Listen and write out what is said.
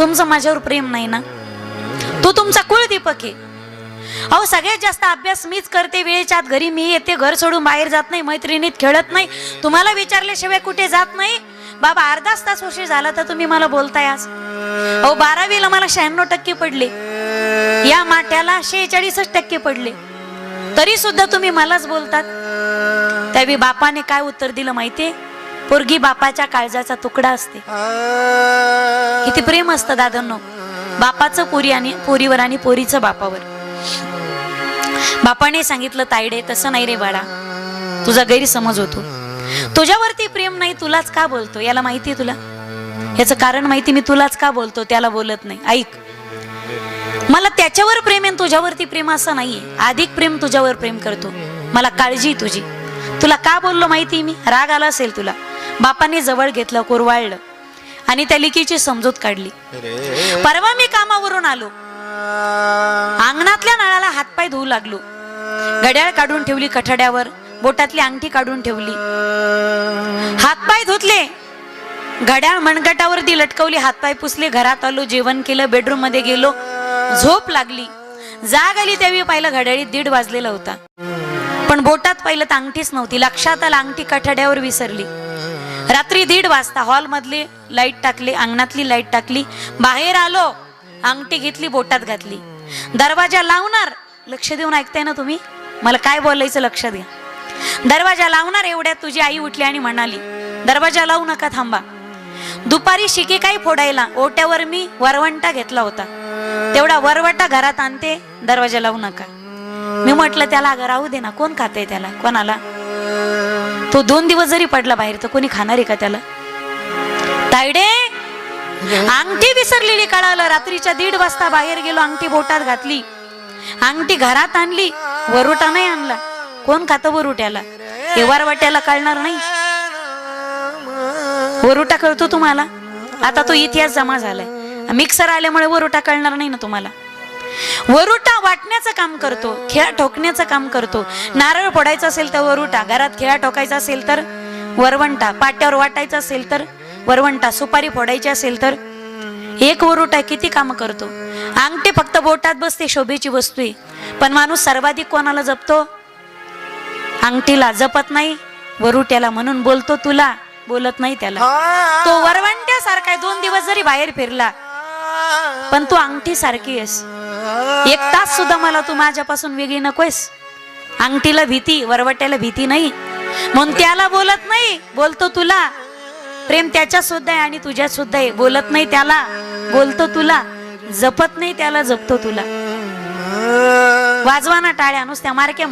तुमचं माझ्यावर प्रेम नाही ना? तो तुमचा कुळदीपक आहे. अहो सगळ्यात जास्त अभ्यास मीच करते. वेळेच्या आत घरी मी येते घर सोडून बाहेर जात नाही मैत्रिणीत खेळत नाही. तुम्हाला विचारल्याशिवाय कुठे जात नाही? बाबा अर्धाच तास उशीर झाला तर तुम्ही मला बोलताय आज. अहो बारावीला मला शहाण्णव टक्के पडले. या माट्याला शेहेचाळीसच टक्के पडले. तरी सुद्धा तुम्ही मलाच बोलतात. त्यावेळी बापाने काय उत्तर दिलं माहितीये? पोरगी बापाच्या काळजाचा तुकडा असते. किती प्रेम असतं दादांनो. बापाचं पोरी आणि पोरीवर आणि पोरीचं बापावर. बापाने सांगितलं तायडे तसं नाही रे बाळा. तुझा गैरसमज होतो. तुझ्यावरती प्रेम नाही तुलाच का बोलतो? याला माहिती तुला? याचं कारण माहिती मी तुलाच का बोलतो? त्याला बोलत नाही. ऐक. मला त्याच्यावर प्रेम आहे तुझ्यावरती प्रेम असं नाहीये. अधिक प्रेम तुझ्यावर प्रेम करतो. मला काळजी तुझी. तुला का बोललो माहिती मी? राग आला असेल तुला. बापाने जवळ घेतलं कोरवाळलं. आणि त्या लिकीची समजूत काढली. परवा मी कामावरून आलो. अंगणातल्या नळाला हातपाय धुवू लागलो. घड्याळ काढून ठेवली कठड्यावर बोटातली अंगठी काढून ठेवली. हातपाय धुतले. घड्याळ मनगटावरती लटकवली हातपाय पुसले घरात आलो जेवण केलं बेडरूममध्ये गेलो. झोप लागली. जाग आली त्यावेळी पाहिलं घड्याळीत दीड वाजलेला होता. पण बोटात पाहिलं तर अंगठीच नव्हती. लक्षात आलं अंगठी कठड्यावर विसरली. रात्री दीड वाजता हॉलमधली लाइट टाकली अंगणातली लाइट टाकली बाहेर आलो अंगठी घेतली बोटात घातली. दरवाजा लावणार लक्ष देऊन ऐकताय ना तुम्ही? मला काय बोलायचं लक्ष द्या. दरवाजा लावणार एवढ्यात तुझी आई उठली आणि म्हणाली दरवाजा लावू नका थांबा. दुपारी शिके काही फोडायला ओट्यावर मी वरवंटा घेतला होता. तेवढा वरवटा घरात आणते दरवाजा लावू नका. मी म्हटलं त्याला अगं राहू दे ना कोण खाते त्याला? कोणाला? तो दोन दिवस जरी पडला बाहेर तर कोणी खाणार आहे का त्याला? तायडे अंगठी विसरलेली कळालं. रात्रीच्या दीड वाजता बाहेर गेलो अंगठी बोटात घातली. अंगठी घरात आणली वरुटा नाही आणला. कोण खात वरुट्याला? हे वरवट्याला कळणार नाही. वरुटा कळतो तुम्हाला? आता तो इतिहास जमा झालाय. मिक्सर आल्यामुळे वरुटा कळणार नाही ना तुम्हाला? वरुटा वाटण्याचं काम करतो खेळा ठोकण्याचं काम करतो. नारळ फोडायचं असेल तर वरुटा घरात खेळा ठोकायचा असेल तर वरवंटा पाट्यावर वाटायचं असेल तर वरवंटा सुपारी फोडायची असेल तर एक वरुटा किती काम करतो. अंगठी फक्त बोटात बसते शोभेची वस्तू आहे. पण माणूस सर्वाधिक कोणाला जपतो? अंगठीला जपत नाही वरुट्याला म्हणून बोलतो तुला बोलत नाही त्याला. तो वरवंट्यासारखा दोन दिवस जरी बाहेर फिरला पण तू अंगठी सारखी आहेस. एक तास सुद्धा मला तू माझ्यापासून वेगळी नकोयस. अंगठीला भीती वरवट्याला भीती नाही. म्हणून त्याला बोलत नाही बोलतो तुला. प्रेम त्याच्यात सुद्धा आहे आणि तुझ्यात सुद्धा आहे. बोलत नाही त्याला बोलतो तुला. जपत नाही त्याला जपतो तुला. वाजवा ना टाळ्या नुसत्या मारक्या